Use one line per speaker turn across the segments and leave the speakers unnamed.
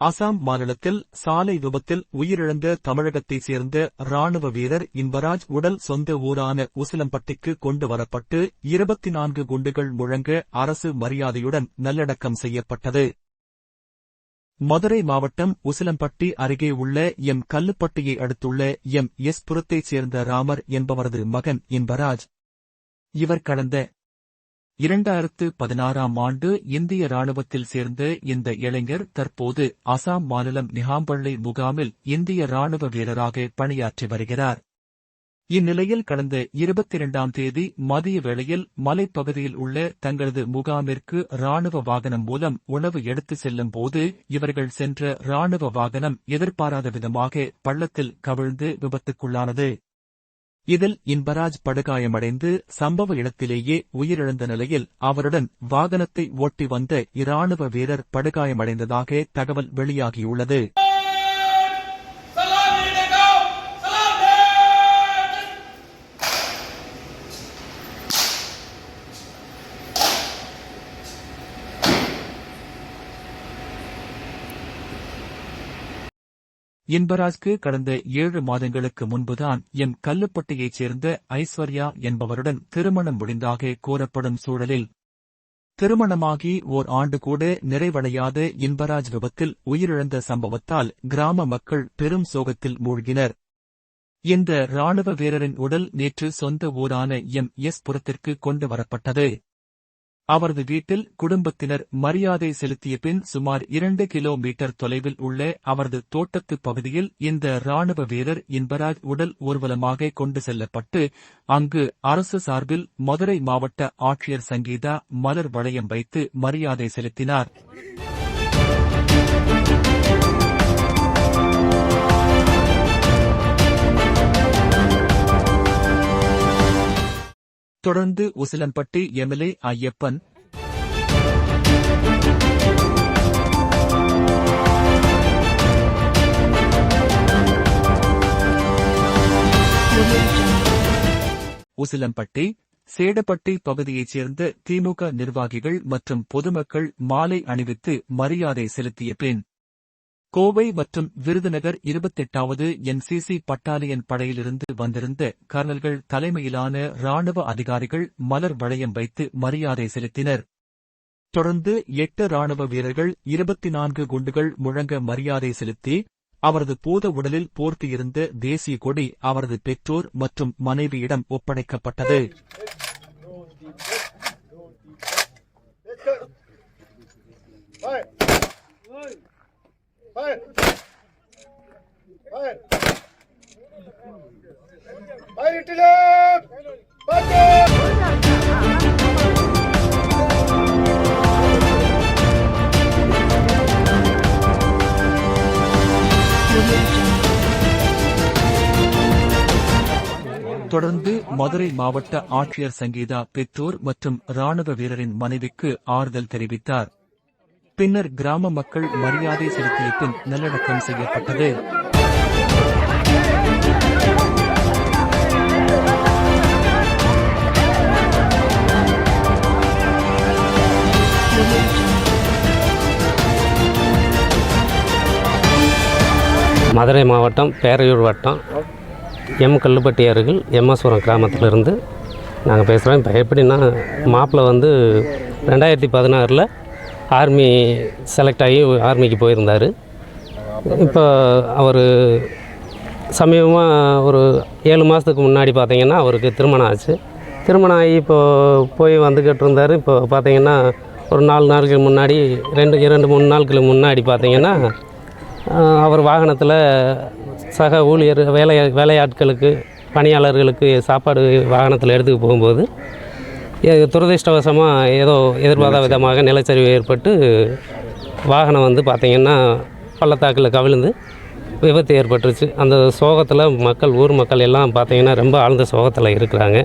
அசாம் மாநிலத்தில் சாலை விபத்தில் உயிரிழந்த தமிழகத்தைச் சேர்ந்த ராணுவ வீரர் இன்பராஜ் உடல் சொந்த ஊரான உசிலம்பட்டிக்கு கொண்டு வரப்பட்டு இருபத்தி நான்கு குண்டுகள் முழங்க அரசு மரியாதையுடன் நல்லடக்கம் செய்யப்பட்டது. மதுரை மாவட்டம் உசிலம்பட்டி அருகே உள்ள எம். கல்லுப்பட்டியை அடுத்துள்ள எம். எஸ். புரத்தைச் சேர்ந்த ராமர் என்பவரது மகன் இன்பராஜ். இவர் கடந்த இரண்டாயிரத்து பதினாறாம் ஆண்டு இந்திய ராணுவத்தில் சேர்ந்த இந்த இளைஞர் தற்போது அசாம் மாநிலம் நிகாம்பள்ளி முகாமில் இந்திய ராணுவ வீரராக பணியாற்றி வருகிறார். இந்நிலையில் கடந்த இருபத்தி இரண்டாம் தேதி மதிய வேளையில் மலைப்பகுதியில் உள்ள தங்களது முகாமிற்கு ராணுவ வாகனம் மூலம் உணவு எடுத்து செல்லும் போது இவர்கள் சென்ற ராணுவ வாகனம் எதிர்பாராத விதமாக பள்ளத்தில் கவிழ்ந்து விபத்துக்குள்ளானது. இதில் இன்பராஜ் படுகாயமடைந்து சம்பவ இடத்திலேயே உயிரிழந்த நிலையில் அவருடன் வாகனத்தை ஓட்டி வந்த இராணுவ வீரர் படுகாயமடைந்ததாக தகவல் வெளியாகியுள்ளது. இன்பராஜ்க்கு கடந்த ஏழு மாதங்களுக்கு முன்புதான் எம் கல்லுப்பட்டியைச் சேர்ந்த ஐஸ்வர்யா என்பவருடன் திருமணம் முடிந்தாக கூறப்படும் சூழலில். திருமணமாகி ஓர் ஆண்டு கூட நிறைவடையாத இன்பராஜ் விபத்தில் உயிரிழந்த சம்பவத்தால் கிராம மக்கள் பெரும் சோகத்தில் மூழ்கினர். இந்த ராணுவ வீரரின் உடல் நேற்று சொந்த ஊரான எம் எஸ் புரத்திற்கு கொண்டு வரப்பட்டது. அவரது வீட்டில் குடும்பத்தினர் மரியாதை செலுத்திய பின் சுமார் இரண்டு கிலோமீட்டர் தொலைவில் உள்ள அவரது தோட்டத்து பகுதியில் இந்த ராணுவ வீரர் இன்பராஜ் உடல் ஊர்வலமாக கொண்டு செல்லப்பட்டு அங்கு அரசு சார்பில் மதுரை மாவட்ட ஆட்சியர் சங்கீதா மலர் வளையம் வைத்து மரியாதை செலுத்தினார். தொடர்ந்து உசிலம்பட்டி எம்எல்ஏ ஐயப்பன். உசிலம்பட்டி சேடப்பட்டி பகுதியைச் சேர்ந்த திமுக நிர்வாகிகள் மற்றும் பொதுமக்கள் மாலை அணிவித்து மரியாதை செலுத்திய பின் கோவை மற்றும் விருதுநகர் இருபத்தெட்டாவது என்சிசி பட்டாலியன் படையிலிருந்து வந்திருந்த கர்னல்கள் தலைமையிலான ராணுவ அதிகாரிகள் மலர் வளையம் வைத்து மரியாதை செலுத்தினர் தொடர்ந்து எட்டு ராணுவ வீரர்கள் இருபத்தி நான்கு குண்டுகள் முழங்க மரியாதை செலுத்தி அவரது பூத உடலில் போர்த்தியிருந்த தேசிய கொடி அவரது பெற்றோர் மற்றும் மனைவியிடம் ஒப்படைக்கப்பட்டது
Fire! Fire! Fire it to! Fire!
தொடர்ந்து மதுரை மாவட்ட ஆட்சியர் சங்கீதா பெற்றோர் மற்றும் ராணுவ வீரரின் மனைவிக்கு ஆறுதல் தெரிவித்தார் பின்னர் கிராம மக்கள் மரியாதை செலுத்திய பின் நல்லடக்கம் செய்யப்பட்டது.
மதுரை மாவட்டம் பேரையூர் வட்டம் எம். கல்லுப்பட்டி அருகில் எம்எஸ்வரம் கிராமத்திலிருந்து நாங்கள் பேசுகிறோம் இப்போ எப்படின்னா மாப்பிள்ளை வந்து ரெண்டாயிரத்தி பதினாறில் ஆர்மி செலக்ட் ஆகி ஆர்மிக்கு போயிருந்தார். இப்போ அவர் சமீபமாக ஒரு ஏழு மாதத்துக்கு முன்னாடி பார்த்தீங்கன்னா அவருக்கு திருமணம் ஆச்சு. திருமணம் ஆகி இப்போ போய் வந்துக்கிட்டு இருந்தார். இப்போ பார்த்தீங்கன்னா ஒரு நாலு நாளுக்கு முன்னாடி ரெண்டு இரண்டு மூணு நாட்களுக்கு முன்னாடி பார்த்தீங்கன்னா அவர் வாகனத்தில் சக ஊழியர் வேலை வேலையாட்களுக்கு பணியாளர்களுக்கு சாப்பாடு வாகனத்தில் எடுத்துக்கு போகும்போது துரதிர்ஷ்டவசமாக ஏதோ எதிர்பாராத விதமாக நிலச்சரிவு ஏற்பட்டு வாகனம் வந்து பார்த்திங்கன்னா பள்ளத்தாக்கில் கவிழ்ந்து விபத்து ஏற்பட்டுருச்சு. அந்த சோகத்தில் மக்கள் ஊர் மக்கள் எல்லாம் பார்த்திங்கன்னா ரொம்ப ஆழ்ந்த சோகத்தில் இருக்கிறாங்க.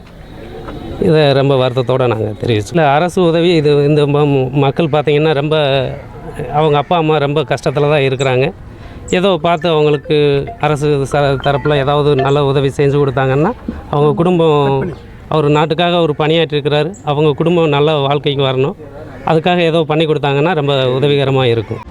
இதை ரொம்ப வருத்தத்தோடு நாங்கள் தெரிவிச்சோம் இல்லை அரசு உதவி இது இந்த மக்கள் பார்த்திங்கன்னா ரொம்ப அவங்க அப்பா அம்மா ரொம்ப கஷ்டத்தில் தான் இருக்கிறாங்க. ஏதோ பார்த்து அவங்களுக்கு அரசு ச தரப்பில் ஏதாவது நல்ல உதவி செஞ்சு கொடுத்தாங்கன்னா அவங்க குடும்பம் அவர் நாட்டுக்காக அவர் பணியாற்றிருக்கிறாரு அவங்க குடும்பம் நல்ல வாழ்க்கைக்கு வரணும். அதுக்காக ஏதோ பண்ணி கொடுத்தாங்கன்னா ரொம்ப உதவிகரமாக இருக்கும்.